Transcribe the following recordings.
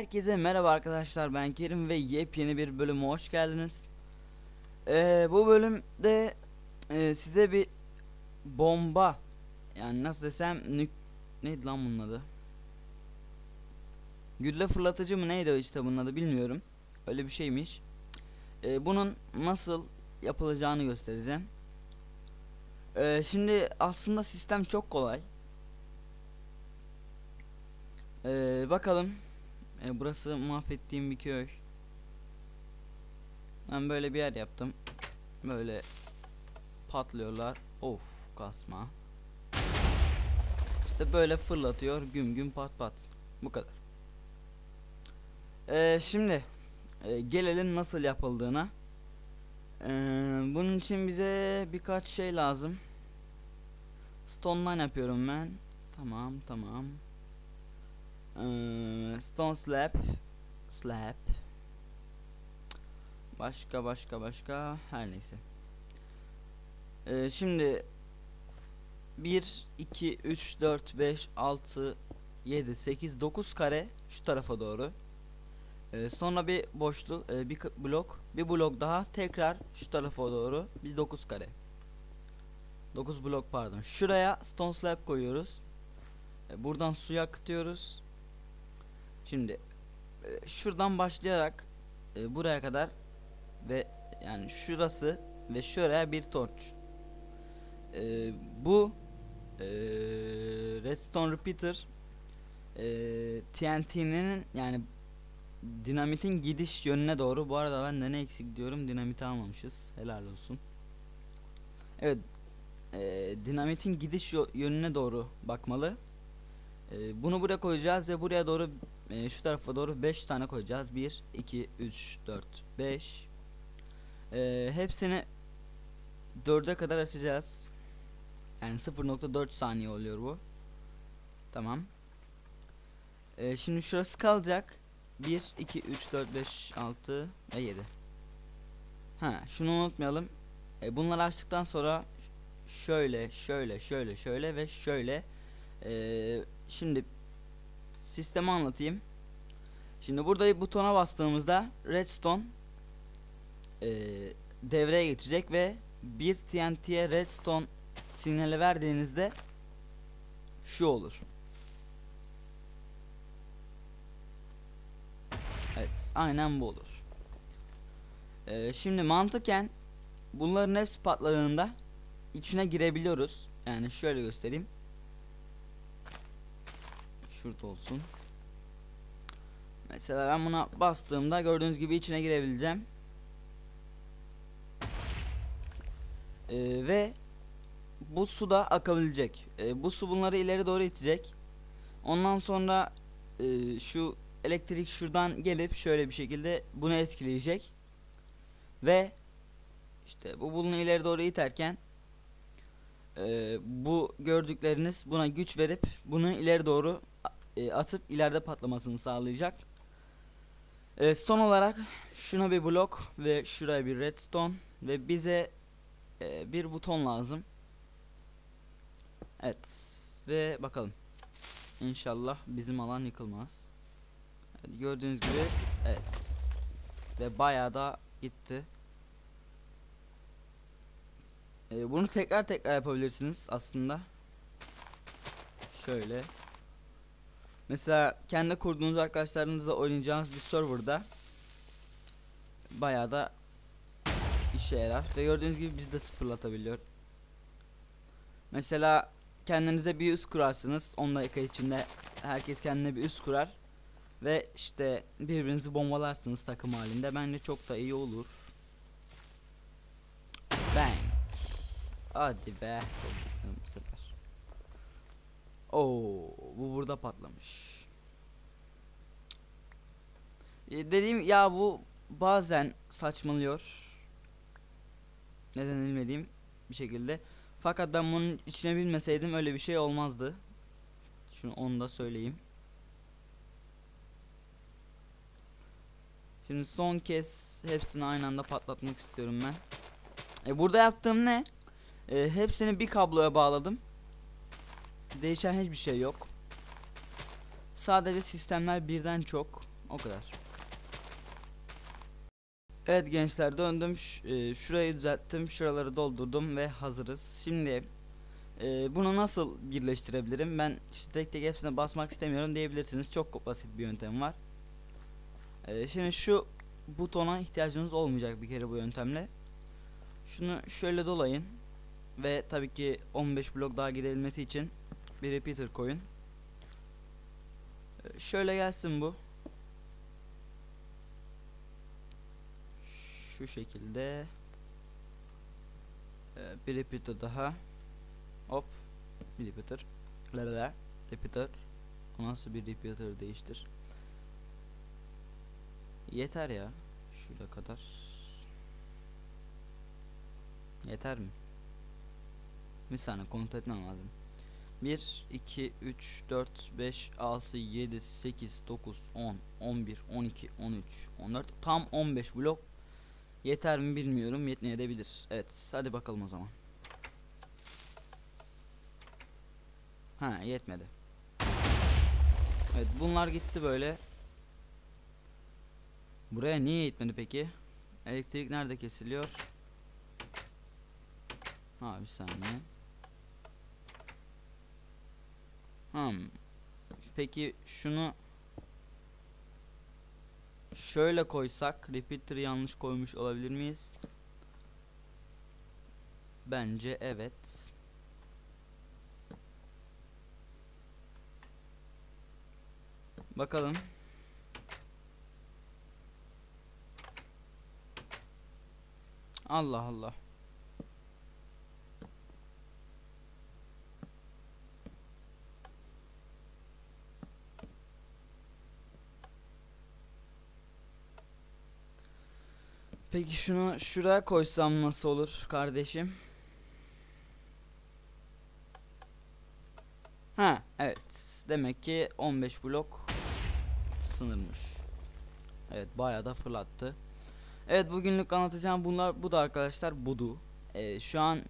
Herkese merhaba arkadaşlar ben Kerim ve yepyeni bir bölüme hoş geldiniz. Ee, bu bölümde e, size bir bomba yani nasıl desem nük neydi lan bunun adı? Gülle fırlatıcı mı neydi o işte bunun adı bilmiyorum. Öyle bir şeymiş. Ee, bunun nasıl yapılacağını göstereceğim. Ee, şimdi aslında sistem çok kolay. Ee, bakalım. Ee, burası mahvettiğim bir köy. Ben böyle bir yer yaptım. Böyle patlıyorlar. Of kasma. İşte böyle fırlatıyor güm güm pat pat. Bu kadar. Ee, şimdi e, gelelim nasıl yapıldığına. Ee, bunun için bize birkaç şey lazım. Stone line yapıyorum ben. Tamam tamam. Stone slab slab başka başka başka. Her neyse. Ee, şimdi 1 2 3 4 5 6 7 8 9 kare şu tarafa doğru. Ee, sonra bir boşluk e, bir blok. Bir blok daha tekrar şu tarafa doğru. Bir 9 kare. 9 blok pardon. Şuraya stone slab koyuyoruz. Buradan suyu akıtıyoruz Şimdi e, şuradan başlayarak e, buraya kadar ve yani şurası ve şuraya bir torç. E, bu redstone repeater TNT'nin yani dinamitin gidiş yönüne doğru. Bu arada ben de ne eksik diyorum dinamiti almamışız. Helal olsun. Evet e, dinamitin gidiş yönüne doğru bakmalı. E, bunu buraya koyacağız ve buraya doğru e, şu tarafa doğru 5 tane koyacağız. 1, 2, 3, 4, 5. E, hepsini 4'e kadar açacağız. Yani 0.4 saniye oluyor bu. Tamam. E, şimdi şurası kalacak. 1, 2, 3, 4, 5, 6 ve 7. Ha, şunu unutmayalım. E, bunları açtıktan sonra şöyle, şöyle, şöyle, şöyle ve şöyle. E, şimdi sistemi anlatayım. Şimdi burada butona bastığımızda redstone e, devreye geçecek ve bir TNT'ye redstone sinyali verdiğinizde şu olur. Evet, aynen bu olur. E, şimdi mantıken bunların hepsi patladığında içine girebiliyoruz. Yani şöyle göstereyim. Şurada olsun. Mesela ben buna bastığımda gördüğünüz gibi içine girebileceğim. Ee, ve bu su da akabilecek. Ee, bu su bunları ileri doğru itecek. Ondan sonra e, şu elektrik şuradan gelip şöyle bir şekilde bunu etkileyecek. Ve işte bu bunu ileri doğru iterken e, bu gördükleriniz buna güç verip bunu ileri doğru e, atıp ileride patlamasını sağlayacak. E, son olarak şuna bir blok ve şuraya bir redstone ve bize e, bir buton lazım. Evet ve bakalım. İnşallah bizim alan yıkılmaz. Evet, gördüğünüz gibi evet ve bayağı da gitti. E, bunu tekrar tekrar yapabilirsiniz aslında. Şöyle. Mesela kendi kurduğunuz arkadaşlarınızla oynayacağınız bir serverda bayağı da işe yarar ve gördüğünüz gibi biz de sıfırlatabiliyor. Mesela kendinize bir üst kurarsınız 10 dakika içinde herkes kendine bir üst kurar ve işte birbirinizi bombalarsınız takım halinde bence çok da iyi olur. Bang. Hadi be. Bu sefer. Oo, bu burada patlamış. E, dediğim ya bu bazen saçmalıyor. Neden bilmediğim bir şekilde. Fakat ben bunun içine bilmeseydim öyle bir şey olmazdı. Şunu onu da söyleyeyim. Şimdi son kez hepsini aynı anda patlatmak istiyorum ben. E burada yaptığım ne? E, hepsini bir kabloya bağladım. Değişen hiçbir şey yok. Sadece sistemler birden çok. O kadar. Evet gençler döndüm. Ş- e, şurayı düzelttim. Şuraları doldurdum ve hazırız. Şimdi e, bunu nasıl birleştirebilirim? Ben işte tek tek hepsine basmak istemiyorum diyebilirsiniz. Çok basit bir yöntem var. E, şimdi şu butona ihtiyacınız olmayacak bir kere bu yöntemle. Şunu şöyle dolayın ve tabii ki 15 blok daha gidebilmesi için bir repeater koyun. E, şöyle gelsin bu. Şu şekilde e, bir repeater daha. Hop bir repeater. La la la repeater. Nasıl bir repeater değiştir. Yeter ya. Şuraya kadar. Yeter mi? Bir saniye kontrol etmem lazım. 1, 2, 3, 4, 5, 6, 7, 8, 9, 10, 11, 12, 13, 14 tam 15 blok yeter mi bilmiyorum yetmeyebilir. Evet hadi bakalım o zaman. Ha yetmedi. Evet bunlar gitti böyle. Buraya niye yetmedi peki? Elektrik nerede kesiliyor? Ha bir saniye. Hmm. Peki şunu şöyle koysak repeater yanlış koymuş olabilir miyiz? Bence evet. Bakalım. Allah Allah. Peki şunu şuraya koysam nasıl olur kardeşim? Ha evet. Demek ki 15 blok sınırmış. Evet bayağı da fırlattı. Evet bugünlük anlatacağım bunlar bu da arkadaşlar budu. Ee, şu an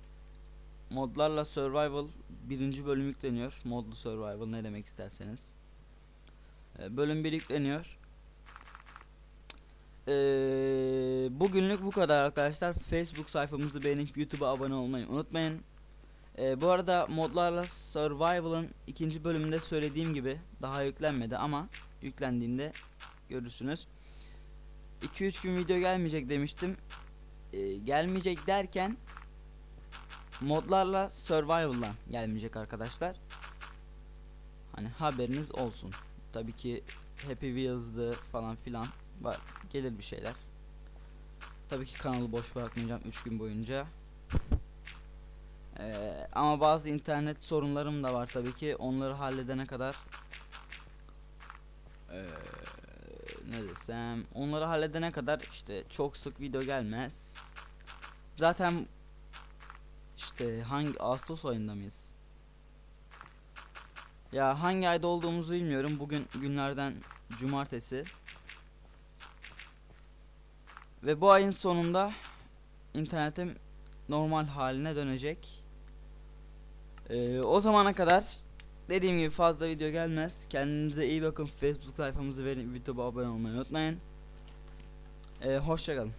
modlarla survival birinci bölüm yükleniyor. Modlu survival ne demek isterseniz. Ee, bölüm 1 yükleniyor. Ee, bugünlük bu kadar arkadaşlar. Facebook sayfamızı beğenip YouTube'a abone olmayı unutmayın. Ee, bu arada modlarla Survival'ın ikinci bölümünde söylediğim gibi daha yüklenmedi ama yüklendiğinde görürsünüz. 2-3 gün video gelmeyecek demiştim. Ee, gelmeyecek derken modlarla Survival'la gelmeyecek arkadaşlar. Hani haberiniz olsun. Tabii ki Happy Wheels'dı falan filan var gelir bir şeyler. Tabii ki kanalı boş bırakmayacağım 3 gün boyunca. Ee, ama bazı internet sorunlarım da var tabii ki. Onları halledene kadar ee, ne desem onları halledene kadar işte çok sık video gelmez. Zaten işte hangi Ağustos ayında mıyız? Ya hangi ayda olduğumuzu bilmiyorum. Bugün günlerden cumartesi. Ve bu ayın sonunda internetim normal haline dönecek. Ee, o zamana kadar dediğim gibi fazla video gelmez. Kendinize iyi bakın. Facebook sayfamızı ve YouTube'a abone olmayı unutmayın. Ee, hoşçakalın.